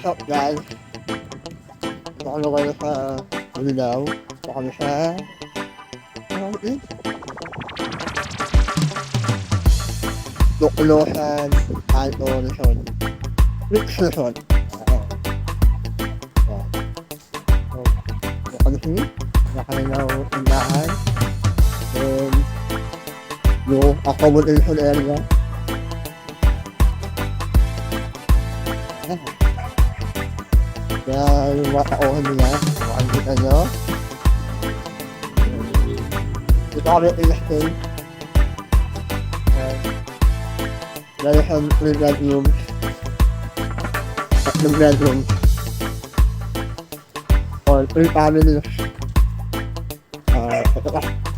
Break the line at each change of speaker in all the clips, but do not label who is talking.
What's up guys? Ito kami kayo sa Bulinaw. Ito kami sa... Ano eh? Lukulusan Alto Rizon. Rich Rizon. Oo. Oo. So, ito kami sini. Ito kami na tindahan. Then, yung accommodation area. Yung mga tauhan nila, makikita nyo. Dito kami ilastin. Dahil sa three bedrooms. Tatlong bedrooms. Or three families. Ah, ito ka.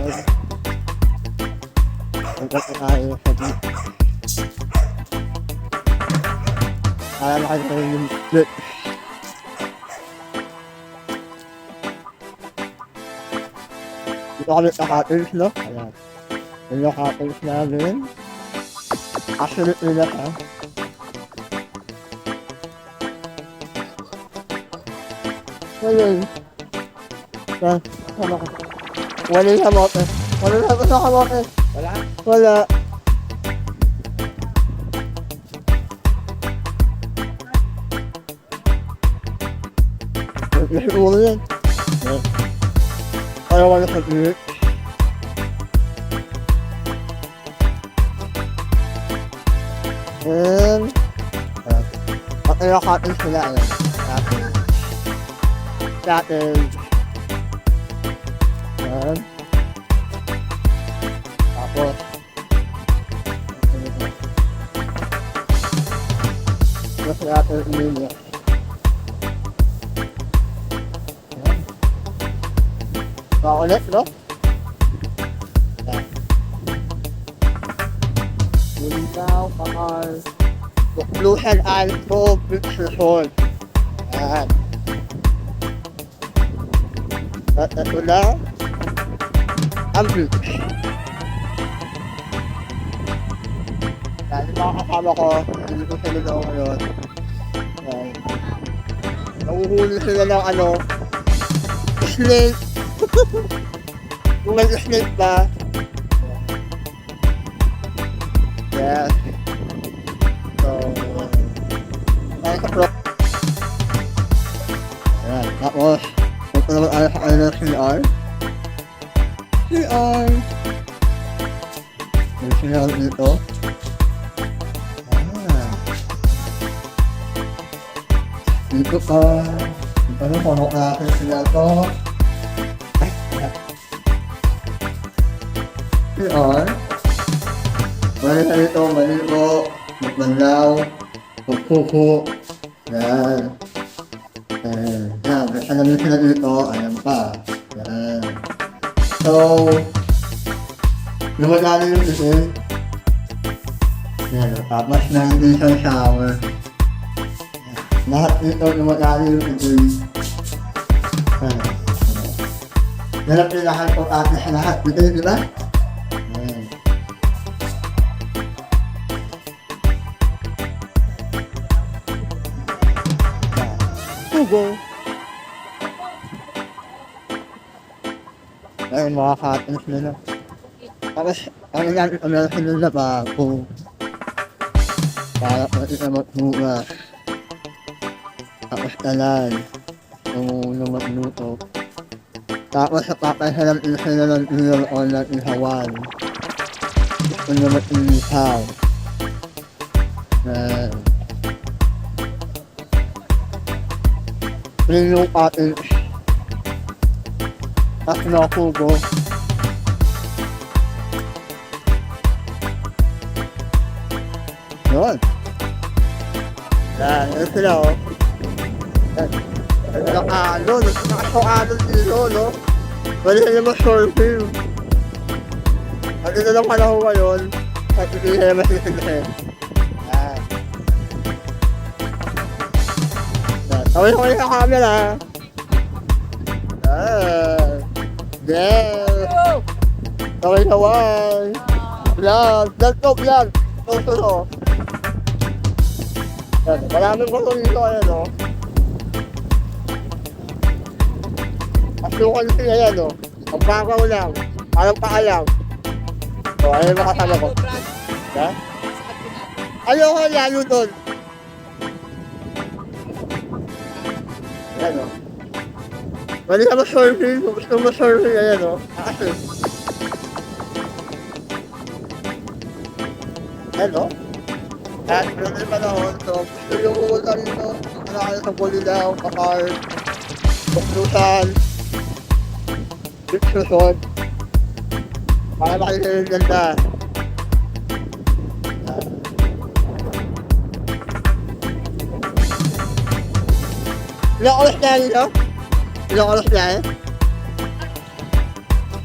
Ngayon, punta po tayo sa beach. Kaya nakita ko yung beach. Dito kami sa cottage, no? Ayan. Yung yung cottage namin. Actually, nila ka. Ngayon, yan, ano ka? Wala yung kamote. Wala na ako sa kamote.
Wala.
Wala. Siguro yan. Eh. Kaya wala sa tinik. And, uh, pati yung cottage sila, ayan. Cottage. Cottage. Ayan. Tapos, Tapos natin umilia. Ayan. Makulit, no? Bulitaw, Pakar, Bukluhan, Alpo, Pixelson. Ayan. At ito na, ang beach. Dahil yung mga kasama ko, hindi ko sila daw ngayon. Ayan. Nahuhuli sila ng ano, snake. Kung may snake ba? Yes. So, tayo sa pro. Ayan, tapos, punta naman tayo sa kanila ng CR. CR! May CR dito. Ah. Dito pa. Dito na puno natin sila to. CR. Mali na dito, maligo, magbanlaw, magkuko. Yan. Ayan. Yan, basta namin sila dito, ayan pa. Yan. So, lumadali yung isin. Yan, tapos na hindi siya shower. Lahat dito lumadali yung isin. Yan. Yan ang pinaka-importante sa lahat dito, di ba? Yan. Hugo. Ayun, mga cuttings nila. Tapos, ano yan, ano yan sila ba kung para pa sila magbuga. Tapos talan. Tumulong magluto. Tapos sa papasalam sila ng ilong o ng ihawan. Gusto nyo mag-inihaw. Ayan. Prino cottage. Tapos nakugo. Yun. Yan, yun sila oh. Yan. Nakalo, nakasokado dito, no? Pwede na naman surfing. At ito lang panahon ngayon, at hindi na naman sisigahin. Yan. Tawin ko sa camera. Yan. Yes! Okay, kaway! Vlog! Vlog to, vlog! Ito, ito. Yan, maraming gusto dito, ayan, o. Pasukan sila yan, o. Ang bakaw lang. Parang paalam. O, ayun yung makasama ko. Ha? Ayoko lalo doon. Ayan, o. Pwede ka ma-surfing. Kung gusto mo ma-surfing, ayan, o. Kasi. Ayan, o. At meron din panahon, so gusto yung pumunta rito, ano kayo sa Bulilao, Kakar, Beach Resort, para makita yung ganda. Ilang oras na yan ito? Ilang oras na yan?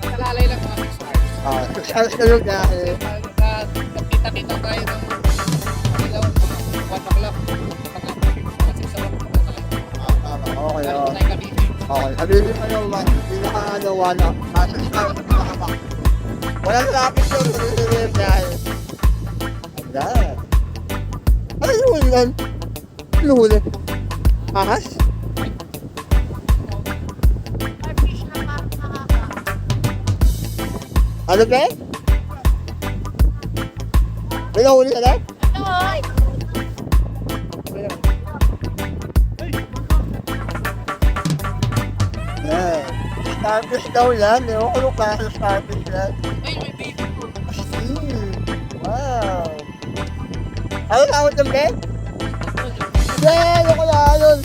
Nalalay lang mga 6 hours.
Ah, six hours na yung biyahe.
Kita-kita tayo ng ilaw, mga 1 o'clock. Mga 6 o'clock.
Ah, ah, Okay, oh.
tayong gabi.
Okay, sabihin mo yung mas pinaka ano, wala. Kasi sa pinaka Walang traffic doon, tuloy-tuloy yung biyahe. Ayan. Ano yung huli yan? Ano? Ahas? Ano ba? May nahuli ka na? Yan. Starfish daw yan. Ewan ko nung klase starfish yan.
Ay, may baby ko.
Hmm. Wow. Ano tawag ng bed? Hindi, ano ko na yun.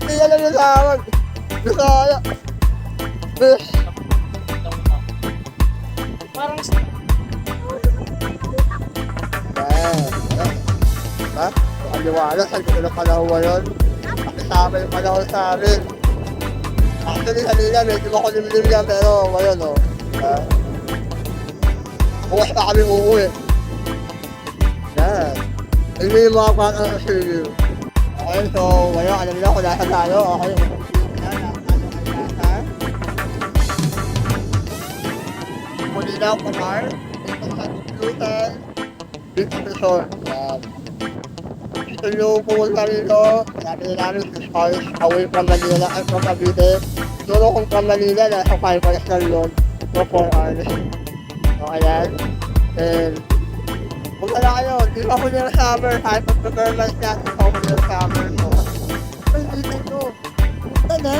Hindi alam yung tawag. Gusto ko na.
Parang
Yan. Ha? Paliwala sa ko na panahon ngayon. Nakisama yung panahon sa amin. Actually, kanina medyo makulimlim yan pero ngayon o. Ha? Bukas pa kami uuwi. Yan. Hindi yung mga kwan ang review. Okay, so ngayon alam nila kung nasa tayo. Okay. Manila, Kamar. Dito sa. Beach Resort. Yan. Gusto nyo pumunta rito, na namin 6 hours away from Manila at from Cavite. Siguro kung from Manila, nasa 5 hours na yun. So 4 hours. Okay yan. And, punta na kayo, di pa huli ng summer, kahit di pa huli ng summer. So, ay, dito to. Punta na!